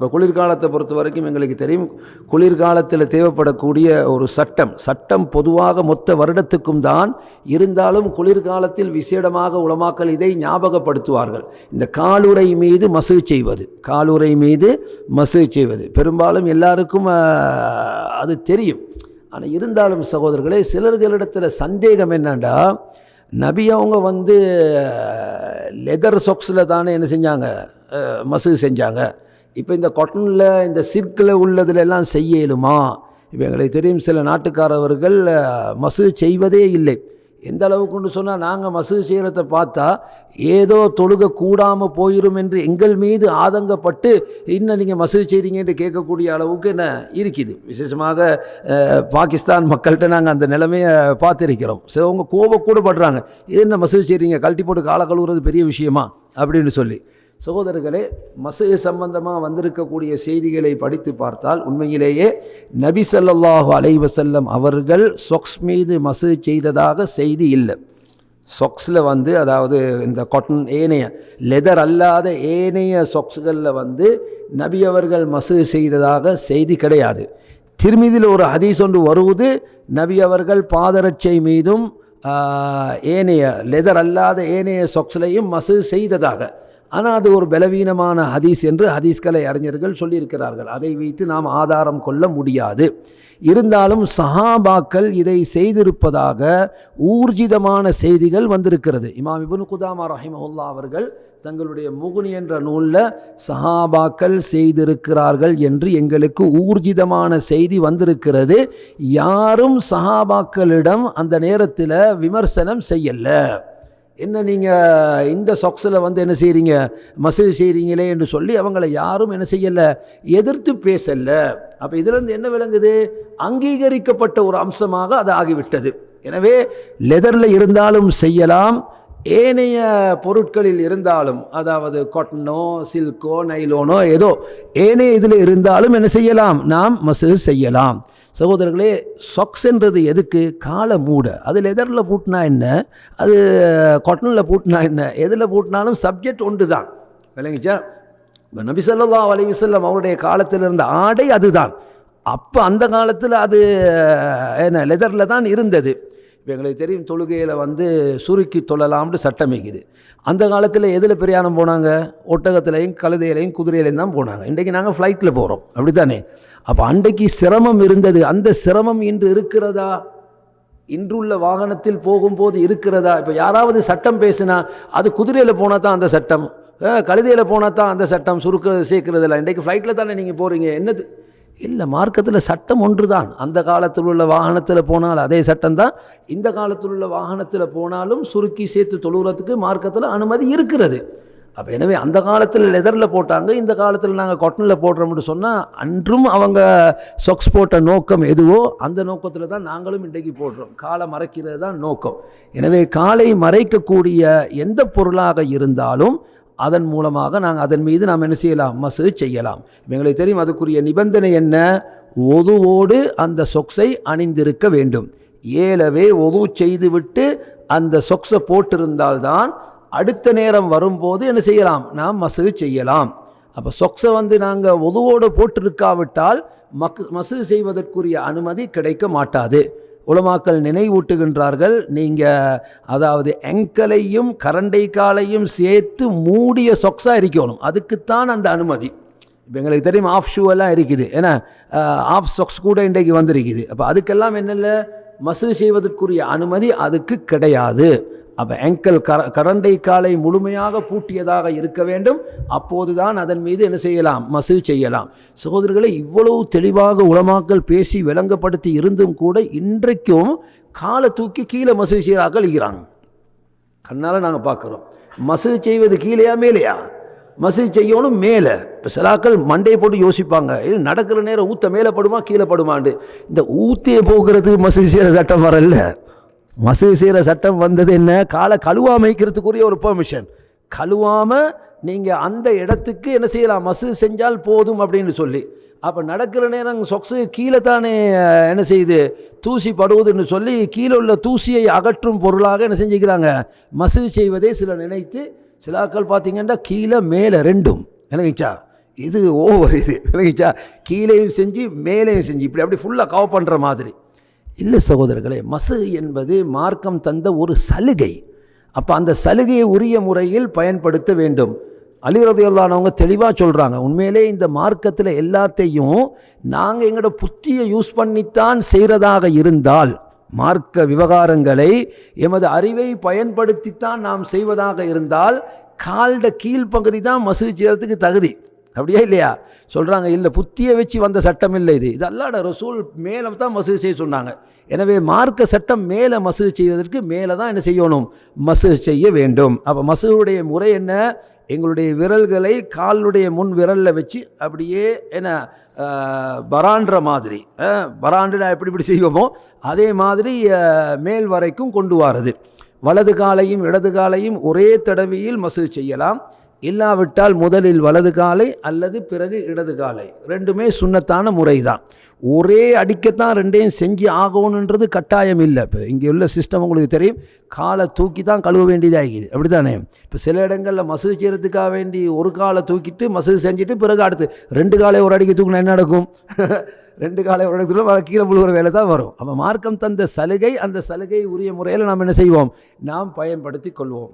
இப்போ குளிர்காலத்தை பொறுத்த வரைக்கும் எங்களுக்கு தெரியும் குளிர்காலத்தில் தேவைப்படக்கூடிய ஒரு சட்டம் சட்டம் பொதுவாக மொத்த வருடத்துக்கும் தான் இருந்தாலும் குளிர்காலத்தில் விசேடமாக உளமாக்கல் இதை ஞாபகப்படுத்துவார்கள். இந்த காலுறை மீது மசு செய்வது காலுறை மீது மசு செய்வது. பெரும்பாலும் எல்லாருக்கும் அது தெரியும். ஆனால் இருந்தாலும் சகோதரர்களே சிலர்களிடத்தில் சந்தேகம் என்னண்டா நபி அவங்க வந்து லெதர் சொக்ஸில் தானே என்ன செஞ்சாங்க அஹ், மசு செஞ்சாங்க. இப்போ இந்த கொட்டனில் இந்த சிற்கில் உள்ளதுல எல்லாம் செய்ய இயலுமா இப்போ எங்களுக்கு தெரியும் சில நாட்டுக்காரவர்கள் மசூதி மசு செய்வதே இல்லை. எந்த அளவுக்குன்னு சொன்னால் நாங்கள் மசு செய்கிறத பார்த்தா ஏதோ தொழுக கூடாமல் போயிடும் என்று எங்கள் மீது ஆதங்கப்பட்டு இன்னும் நீங்கள் மசூதி செய்கிறீங்கன்னு கேட்கக்கூடிய அளவுக்கு என்ன இருக்குது. விசேஷமாக பாகிஸ்தான் மக்கள்கிட்ட நாங்கள் அந்த நிலைமையை பார்த்துருக்கிறோம். சரி அவங்க கோபக்கூட படுறாங்க இது என்ன மசூதி செய்கிறீங்க கழட்டி போட்டு காலை கழுவுறது பெரிய விஷயமா? அப்படின்னு சொல்லி. சகோதரர்களே மசூதி சம்பந்தமாக வந்திருக்கக்கூடிய செய்திகளை படித்து பார்த்தால் உண்மையிலேயே நபி ஸல்லல்லாஹு அலைவசல்லம் அவர்கள் சொக்ஸ் மீது மசூதி செய்ததாக செய்தி இல்லை. சொக்ஸில் வந்து அதாவது இந்த காட்டன் ஏனைய லெதர் அல்லாத ஏனைய சொக்ஸுகளில் வந்து நபி அவர்கள் மசு செய்ததாக செய்தி கிடையாது. திருமிதியில் ஒரு ஹதீஸ் ஒன்று வருவது நபி அவர்கள் பாதரட்சை மீதும் ஏனைய லெதர் அல்லாத ஏனைய சொக்ஸ்லையும் மசு செய்ததாக. ஆனால் அது ஒரு பலவீனமான ஹதீஸ் என்று ஹதீஸ்கலை அறிஞர்கள் சொல்லியிருக்கிறார்கள். அதை வைத்து நாம் ஆதாரம் கொள்ள முடியாது. இருந்தாலும் சஹாபாக்கள் இதை செய்திருப்பதாக ஊர்ஜிதமான செய்திகள் வந்திருக்கிறது. இமாம் இபுன் குதாமா ரஹிமஹுல்லா அவர்கள் தங்களுடைய முகுனி என்ற நூலில் சஹாபாக்கள் செய்திருக்கிறார்கள் என்று எங்களுக்கு ஊர்ஜிதமான செய்தி வந்திருக்கிறது. யாரும் சஹாபாக்களிடம் அந்த நேரத்தில் விமர்சனம் செய்யலை. என்ன நீங்கள் இந்த சொக்ஸில் வந்து என்ன செய்கிறீங்க மசூதி செய்கிறீங்களே என்று சொல்லி அவங்கள யாரும் என்ன செய்யலை? எதிர்த்து பேசலை. அப்போ இதிலிருந்து என்ன விளங்குது? அங்கீகரிக்கப்பட்ட ஒரு அம்சமாக அது ஆகிவிட்டது. எனவே லெதரில் இருந்தாலும் செய்யலாம். ஏனைய பொருட்களில் இருந்தாலும் அதாவது கொட்டனோ சில்கோ நைலோனோ ஏதோ ஏனைய இதில் இருந்தாலும் என்ன செய்யலாம்? நாம் மசூதி செய்யலாம். சகோதரர்களே சொக்ஸ்ன்றது எதுக்கு? காலை மூட. அது லெதரில் பூட்டினா என்ன? அது காட்டனில் பூட்டினா என்ன? எதில் பூட்டினாலும் சப்ஜெக்ட் ஒன்று தான் விளங்கிச்சா? இப்போ நபிசல்லா ஸல்லல்லாஹு அவருடைய காலத்தில் இருந்த ஆடை அதுதான். அப்போ அந்த காலத்தில் அது என்ன லெதரில் தான் இருந்தது. இப்போ எங்களுக்கு தெரியும் தொழுகையில் வந்து சுருக்கி தொழலாம்னு சட்டம் இருக்குது. அந்த காலத்தில் எதில் பிரயாணம் போனாங்க? ஒட்டகத்திலையும் கழுதையிலையும் குதிரையிலையும் தான் போனாங்க. இன்றைக்கி நாங்கள் ஃப்ளைட்டில் போகிறோம் அப்படி தானே அப்போ அன்றைக்கு சிரமம் இருந்தது. அந்த சிரமம் இன்று இருக்கிறதா? இன்றுள்ள வாகனத்தில் போகும்போது இருக்கிறதா? இப்போ யாராவது சட்டம் பேசினா அது குதிரையில் போனால் தான் அந்த சட்டம். கழுதையில் போனால் தான் அந்த சட்டம் சுருக்க சேர்க்கறதில்ல. இன்றைக்கு ஃப்ளைட்டில் தானே நீங்கள் போகிறீங்க என்னது? இல்லை மார்க்கத்தில் சட்டம் ஒன்று தான் அந்த காலத்தில் உள்ள வாகனத்தில் போனால் அதே சட்டம் தான் இந்த காலத்தில் உள்ள வாகனத்தில் போனாலும் சுருக்கி சேர்த்து தொழுகிறதுக்கு மார்க்கத்தில் அனுமதி இருக்கிறது. அப்போ எனவே அந்த காலத்தில் லெதரில் போட்டாங்க இந்த காலத்தில் நாங்கள் காட்டனில் போடுறோம்னு சொன்னால் அன்றும் அவங்க சொக்ஸ் போட்ட நோக்கம் எதுவோ அந்த நோக்கத்தில் தான் நாங்களும் இன்றைக்கு போடுறோம். காலை மறைக்கிறது தான் நோக்கம். எனவே காலை மறைக்கக்கூடிய எந்த பொருளாக இருந்தாலும் அதன் மூலமாக நாங்கள் அதன் மீது நாம் என்ன செய்யலாம்? மசு செய்யலாம். இப்ப எங்களுக்கு தெரியும் அதுக்குரிய நிபந்தனை என்ன? ஒதுவோடு அந்த சொக்ஸை அணிந்திருக்க வேண்டும். ஏலவே ஒது செய்துவிட்டு அந்த சொக்ஸை போட்டிருந்தால்தான் அடுத்த நேரம் வரும்போது என்ன செய்யலாம்? நாம் மசு செய்யலாம். அப்போ சொக்ஸை வந்து நாங்கள் ஒதுவோடு போட்டிருக்காவிட்டால் மக் மசு செய்வதற்குரிய அனுமதி கிடைக்க மாட்டாது. உலமாக்கள் நினைவூட்டுகின்றார்கள். நீங்கள் அதாவது எங்கலையும் கரண்டை காலையும் சேர்த்து மூடிய சொக்ஸாக இருக்கணும் அதுக்குத்தான் அந்த அனுமதி. இப்போ எங்களுக்கு தெரியும் ஆஃப் ஷூ எல்லாம் இருக்குது ஏன்னா ஆஃப் சொக்ஸ் கூட இன்றைக்கு வந்திருக்குது. அப்போ அதுக்கெல்லாம் என்னென்ன மசு செய்வதற்குரிய அனுமதி அதுக்கு கிடையாது. அப்போ எங்கல் கர கரண்டை காலை முழுமையாக பூட்டியதாக இருக்க வேண்டும். அப்போதுதான் அதன் மீது என்ன செய்யலாம்? மசு செய்யலாம். சகோதரர்களை இவ்வளவு தெளிவாக உலமாக்கல் பேசி விளங்கப்படுத்தி இருந்தும் கூட இன்றைக்கும் காலை தூக்கி கீழே மசு செய்கிறார்கள் இருக்கிறாங்க கண்ணால் நாங்கள் பார்க்குறோம். மசு செய்வது கீழேயா மேலேயா? மசு செய்யணும் மேலே. இப்போ சிலாக்கள் மண்டையை போட்டு யோசிப்பாங்க. இது நடக்கிற நேரம் ஊத்த மேலே படுமா கீழே படுமாண்டு. இந்த ஊத்தியை போகிறது மசூதி செய்கிற சட்டம் வரல மசூதி செய்கிற சட்டம் வந்தது என்ன? காலை கழுவாமைக்கிறதுக்குரிய ஒரு பெர்மிஷன் கழுவாமல் நீங்கள் அந்த இடத்துக்கு என்ன செய்யலாம்? மசூதி செஞ்சால் போதும் அப்படின்னு சொல்லி. அப்போ நடக்கிற நேரம் சொக்ஸு கீழே தானே என்ன செய்யுது? தூசி படுவதுன்னு சொல்லி கீழே உள்ள தூசியை அகற்றும் பொருளாக என்ன செஞ்சுக்கிறாங்க? மசூதி செய்வதே சில நினைத்து சிலாக்கள் பார்த்தீங்கன்னா கீழே மேலே ரெண்டும். விளங்கிச்சா? இது ஓவர் இது. விளங்கிச்சா? கீழேயும் செஞ்சு மேலேயும் செஞ்சு. இப்படி அப்படி ஃபுல்லாக கவர் பண்ணுற மாதிரி. இல்லை சகோதரர்களே மசு என்பது மார்க்கம் தந்த ஒரு சலுகை. அப்போ அந்த சலுகையை உரிய முறையில் பயன்படுத்த வேண்டும். அலிரதையில்லானவங்க தெளிவாக சொல்கிறாங்க உண்மையிலே இந்த மார்க்கத்தில் எல்லாத்தையும் நாங்கள் எங்களோட புத்தியை யூஸ் பண்ணித்தான் செய்கிறதாக இருந்தால் மார்க்க விவகாரங்களை எமது அறிவை பயன்படுத்தித்தான் நாம் செய்வதாக இருந்தால் கால்ட கீழ்ப்பகுதி தான் மசூதி செய்கிறதுக்கு தகுதி. அப்படியே இல்லையா? சொல்கிறாங்க இல்லை புத்தியை வச்சு வந்த சட்டம் இல்லை இது. இது அல்லாட ரசூல் மேலே தான் மசூதி செய்ய சொன்னாங்க. எனவே மார்க்க சட்டம் மேலே மசூதி செய்வதற்கு மேலே தான் என்ன செய்யணும்? மசூதி செய்ய வேண்டும். அப்போ மசூருடைய முறை என்ன? எங்களுடைய விரல்களை காலுடைய முன் விரலில் வச்சு அப்படியே என்ன அஹ், பரான்ற மாதிரி பராண்டு நான் எப்படி இப்படி செய்வோமோ அதே மாதிரி மேல் வரைக்கும் கொண்டு வாரது. வலது காலையும் இடது காலையும் ஒரே தடவையில் மசூ செய்யலாம். இல்லாவிட்டால் முதலில் வலது காலை அல்லது பிறகு இடது காலை. ரெண்டுமே சுண்ணத்தான முறை தான் ஒரே அடிக்கத்தான் ரெண்டையும் செஞ்சு ஆகணுன்றது கட்டாயம் இல்லை. இப்போ இங்கே உள்ள சிஸ்டம் உங்களுக்கு தெரியும். காலை தூக்கி தான் கழுவ வேண்டியதாகிது. அப்படி தானே இப்போ சில இடங்களில் மசூதி செய்கிறதுக்காக வேண்டி ஒரு காலை தூக்கிட்டு மசூதி செஞ்சுட்டு பிறகு அடுத்து ரெண்டு காலை ஒரு அடிக்க தூக்கினா என்ன நடக்கும்? ரெண்டு காலை ஒரு இடத்துல கீழே விழுகிற வேலை தான் வரும். அப்போ மார்க்கம் தந்த சலுகை அந்த சலுகை உரிய முறையில் நாம் என்ன செய்வோம்? நாம் பயன்படுத்தி கொள்வோம்.